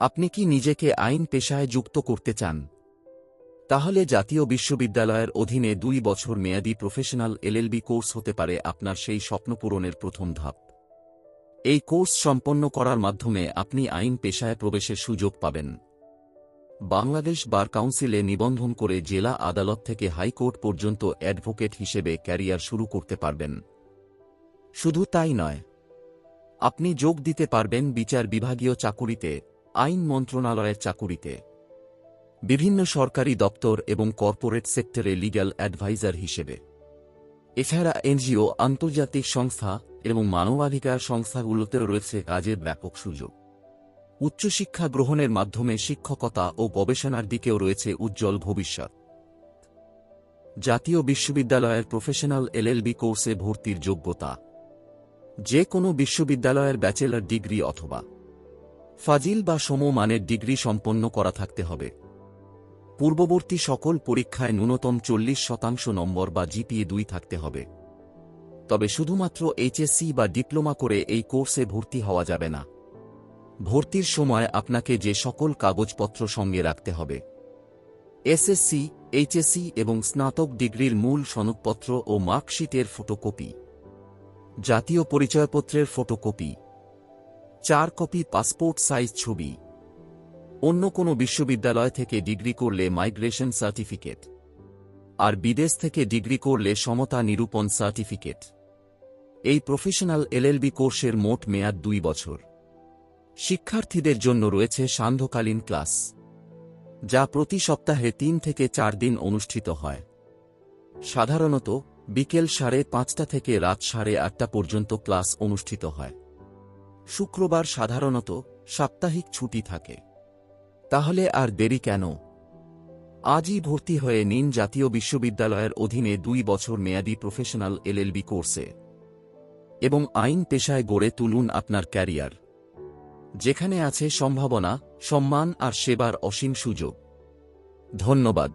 আপনি কি নিজেকে আইন পেশায় যুক্ত করতে চান? তাহলে জাতীয় বিশ্ববিদ্যালয়ের অধীনে দুই বছর মেয়াদী প্রফেশনাল এলএলবি কোর্স হতে পারে আপনার সেই স্বপ্ন পূরণের প্রথম ধাপ। এই কোর্স সম্পন্ন করার মাধ্যমে আপনি আইন পেশায় প্রবেশের সুযোগ পাবেন। বাংলাদেশ বার কাউন্সিলে নিবন্ধন করে জেলা আদালত থেকে হাইকোর্ট পর্যন্ত অ্যাডভোকেট হিসেবে ক্যারিয়ার শুরু করতে পারবেন। শুধু তাই নয়, আপনি যোগ দিতে পারবেন বিচার বিভাগীয় চাকুরিতে আইন মন্ত্রণালয়ের চাকুরিতে। বিভিন্ন সরকারি দপ্তর এবং কর্পোরেট সেক্টরে লিগ্যাল অ্যাডভাইজার হিসেবে। এছাড়া এনজিও, আন্তর্জাতিক সংস্থা এবং মানবাধিকার সংস্থাগুলোতেও রয়েছে কাজের ব্যাপক সুযোগ। উচ্চশিক্ষা গ্রহণের মাধ্যমে শিক্ষকতা ও গবেষণার দিকেও রয়েছে উজ্জ্বল ভবিষ্যৎ। জাতীয় বিশ্ববিদ্যালয়ের প্রফেশনাল এলএলবি কোর্সে ভর্তির যোগ্যতা। যে কোনো বিশ্ববিদ্যালয়ের ব্যাচেলর ডিগ্রি অথবা ফাজিল বা সমমানের ডিগ্রি সম্পন্ন করা থাকতে হবে। পূর্ববর্তী সকল পরীক্ষায় ন্যূনতম চল্লিশ শতাংশ নম্বর বা জিপিএ দুই থাকতে হবে। তবে শুধুমাত্র এইচএসসি বা ডিপ্লোমা করে এই কোর্সে ভর্তি হওয়া যাবে না। ভর্তির সময় আপনাকে যে সকল কাগজপত্র সঙ্গে রাখতে হবে। এসএসসি, এইচএসসি এবং স্নাতক ডিগ্রির মূল সনদপত্র ও মার্কশিটের ফটোকপি। জাতীয় পরিচয়পত্রের ফটোকপি। চার কপি পাসপোর্ট সাইজ ছবি। অন্য কোনো বিশ্ববিদ্যালয় থেকে ডিগ্রি করলে মাইগ্রেশন সার্টিফিকেট। আর বিদেশ থেকে ডিগ্রি করলে সমতা নিরূপণ সার্টিফিকেট। এই প্রফেশনাল এলএলবি কোর্সের মোট মেয়াদ দুই বছর। শিক্ষার্থীদের জন্য রয়েছে সান্ধ্যকালীন ক্লাস, যা প্রতি সপ্তাহে তিন থেকে চার দিন অনুষ্ঠিত হয়। সাধারণত বিকেল সাড়ে পাঁচটা থেকে রাত সাড়ে আটটা পর্যন্ত ক্লাস অনুষ্ঠিত হয়। শুক্রবার সাধারণত সাপ্তাহিক ছুটি থাকে। তাহলে আর দেরি কেন? আজই ভর্তি হয়ে নিন জাতীয় বিশ্ববিদ্যালয়ের অধীনে দুই বছর মেয়াদী প্রফেশনাল এলএলবি কোর্সে। এবং আইন পেশায় গড়ে তুলুন আপনার ক্যারিয়ার। যেখানে আছে সম্ভাবনা, সম্মান আর সেবার অসীম সুযোগ। ধন্যবাদ।